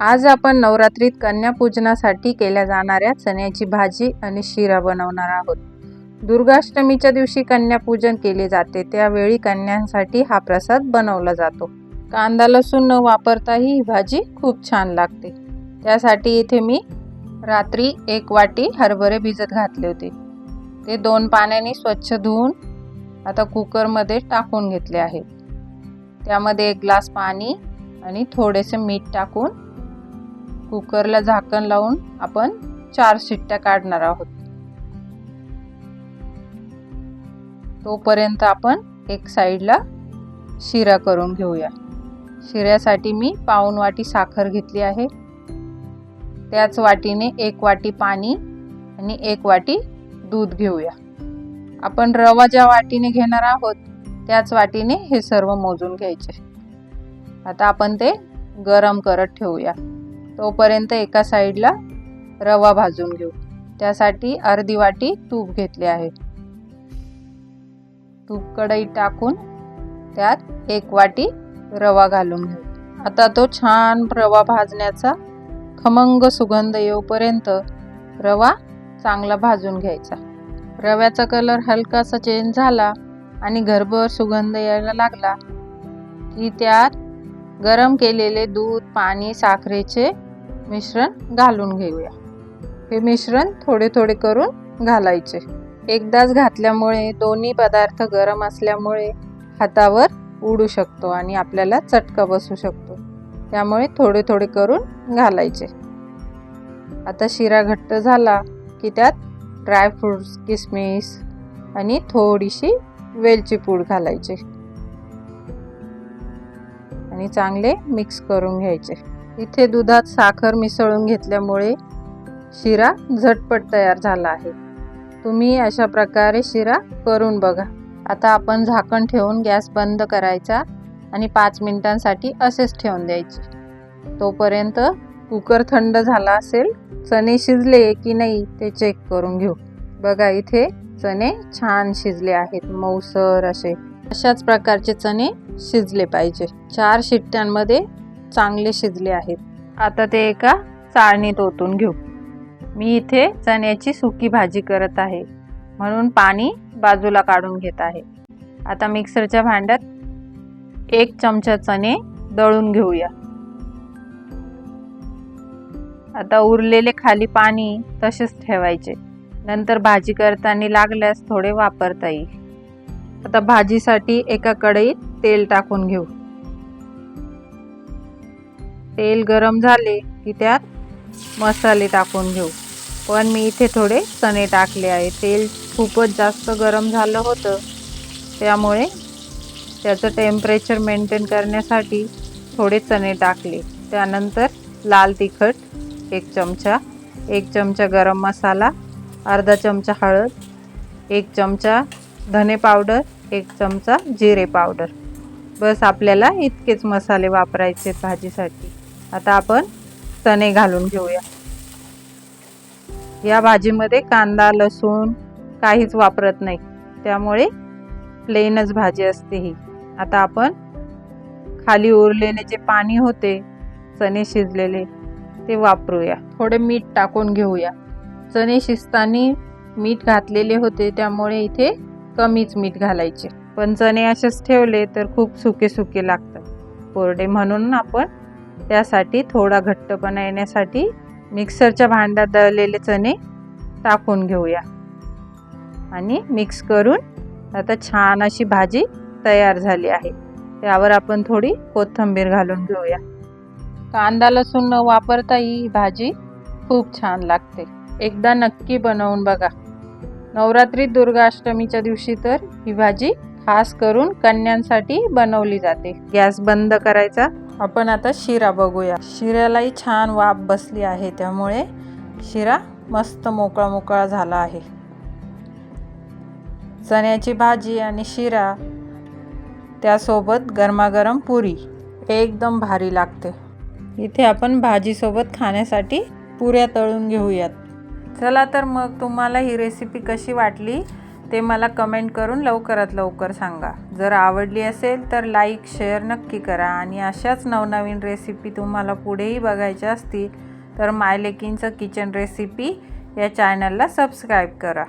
आज आपण नवरात्रीत कन्यापूजनासाठी केल्या जाणाऱ्या चण्याची भाजी आणि शिरा बनवणार आहोत. दुर्गाष्टमीच्या दिवशी कन्यापूजन केले जाते त्यावेळी कन्यांसाठी हा प्रसाद बनवला जातो. कांदा लसूण न वापरताही ही भाजी खूप छान लागते. त्यासाठी इथे मी रात्री एक वाटी हरभरे भिजत घातले होते. ते दोन पाण्याने स्वच्छ धुवून आता कुकरमध्ये टाकून घेतले आहेत त्यामध्ये एक ग्लास पाणी आणि थोडेसे मीठ टाकून कुकरला झाकण लावून आपण चार शिट्ट्या काढणार आहोत. तोपर्यंत आपण एक साईडला शिरा करून घेऊया. शिऱ्यासाठी मी पाऊन वाटी साखर घेतली आहे. त्याच वाटीने एक वाटी पाणी आणि एक वाटी दूध घेऊया. आपण रवा ज्या वाटीने घेणार आहोत त्याच वाटीने हे सर्व मोजून घ्यायचे. आता आपण ते गरम करत ठेवूया. तोपर्यंत एका साईडला रवा भाजून घेऊ. त्यासाठी अर्धी वाटी तूप घेतले आहे. तूप कढईत टाकून त्यात एक वाटी रवा घालून घेऊ. आता तो छान रवा भाजण्याचा खमंग सुगंध येऊपर्यंत रवा चांगला भाजून घ्यायचा. रव्याचा कलर हलकासा चेंज झाला आणि घरभर सुगंध यायला लागला की त्यात गरम केलेले दूध पाणी साखरेचे मिश्रण घालून घेऊया. हे मिश्रण थोडे थोडे करून घालायचे. एकदाच घातल्यामुळे दोन्ही पदार्थ गरम असल्यामुळे हातावर उडू शकतो आणि आपल्याला चटका बसू शकतो. त्यामुळे थोडे थोडे करून घालायचे. आता शिरा घट्ट झाला की त्यात ड्रायफ्रूट्स किसमिस आणि थोडीशी वेलची पूड घालायची. आणि चांगले मिक्स करून घ्यायचे. इथे दुधात साखर मिसळून घेतल्यामुळे शिरा झटपट तयार झाला आहे. तुम्ही अशा प्रकारे शिरा करून बघा. आता आपण झाकण ठेवून गॅस बंद करायचा आणि पाच मिनिटांसाठी असेच ठेवून द्यायचे. तोपर्यंत कुकर थंड झाला असेल चणे शिजले की नाही ते चेक करून घेऊ. बघा इथे चणे छान शिजले आहेत मऊसर असे. अशाच प्रकारचे चणे शिजले पाहिजे. चार शिट्ट्यांमध्ये चांगले शिजले आहेत. आता ते एका चाळणीत ओतून घेऊ. मी इथे चण्याची सुकी भाजी करत आहे. म्हणून पाणी बाजूला काढून घेत आहे. आता मिक्सरच्या भांड्यात एक चमचा चणे दळून घेऊया. आता उरलेले खाली पाणी तसेच ठेवायचे. नंतर भाजी करताना लागल्यास थोडे वापरता येईल. आता भाजीसाठी एका कढईत तेल टाकून घेऊ. तेल गरम झाले की त्यात मसाले टाकून घेऊ. पण मी इथे थोडे चणे टाकले आहे. तेल खूपच जास्त गरम झालं होतं. त्यामुळे त्याचं टेम्परेचर मेंटेन करण्यासाठी थोडे चणे टाकले. त्यानंतर लाल तिखट एक चमचा एक चमचा गरम मसाला अर्धा चमचा हळद एक चमचा धने पावडर एक चमचा जिरे पावडर बस आपल्याला इतकेच मसाले वापरायचे भाजीसाठी. आता आपण चणे घालून घेऊया. या भाजीमध्ये कांदा लसूण काहीच वापरत नाही. त्यामुळे प्लेनच भाजी असते ही. आता आपण खाली उरलेले जे पाणी होते चणे शिजलेले ते वापरूया. थोडे मीठ टाकून घेऊया. चणे शिजताना मीठ घातलेले होते त्यामुळे इथे कमीच मीठ घालायचे. पण चणे असेच ठेवले तर खूप सुके सुके लागतात. कोरडे म्हणून आपण त्यासाठी थोडा घट्टपणा येण्यासाठी मिक्सरच्या भांड्यात दळलेले चणे टाकून घेऊया. आणि मिक्स करून आता छान अशी भाजी तयार झाली आहे. त्यावर आपण थोडी कोथिंबीर घालून घेऊया. कांदा लसूण न वापरता ही भाजी खूप छान लागते. एकदा नक्की बनवून बघा. नवरात्री दुर्गाष्टमीच्या दिवशी तर ही भाजी खास करून कन्यांसाठी बनवली जाते. गॅस बंद करायचा. आपण आता शिरा बघूया. शिऱ्यालाही छान वाफ बसली आहे त्यामुळे शिरा मस्त मोकळा मोकळा झाला आहे. चण्याची भाजी आणि शिरा त्यासोबत गरमागरम पुरी एकदम भारी लागते. इथे आपण भाजीसोबत खाण्यासाठी पुऱ्या तळून घेऊयात. चला तर मग तुम्हाला ही रेसिपी कशी वाटली? ते मला कमेंट करून लवकरात लवकर सांगा. जर आवडली असेल तर लाईक शेअर नक्की करा. आणि अशाच नवनवीन रेसिपी तुम्हाला पुढेही बघायच्या असतील तर मायलेकिनचं किचन रेसिपी या चॅनलला सबस्क्राईब करा.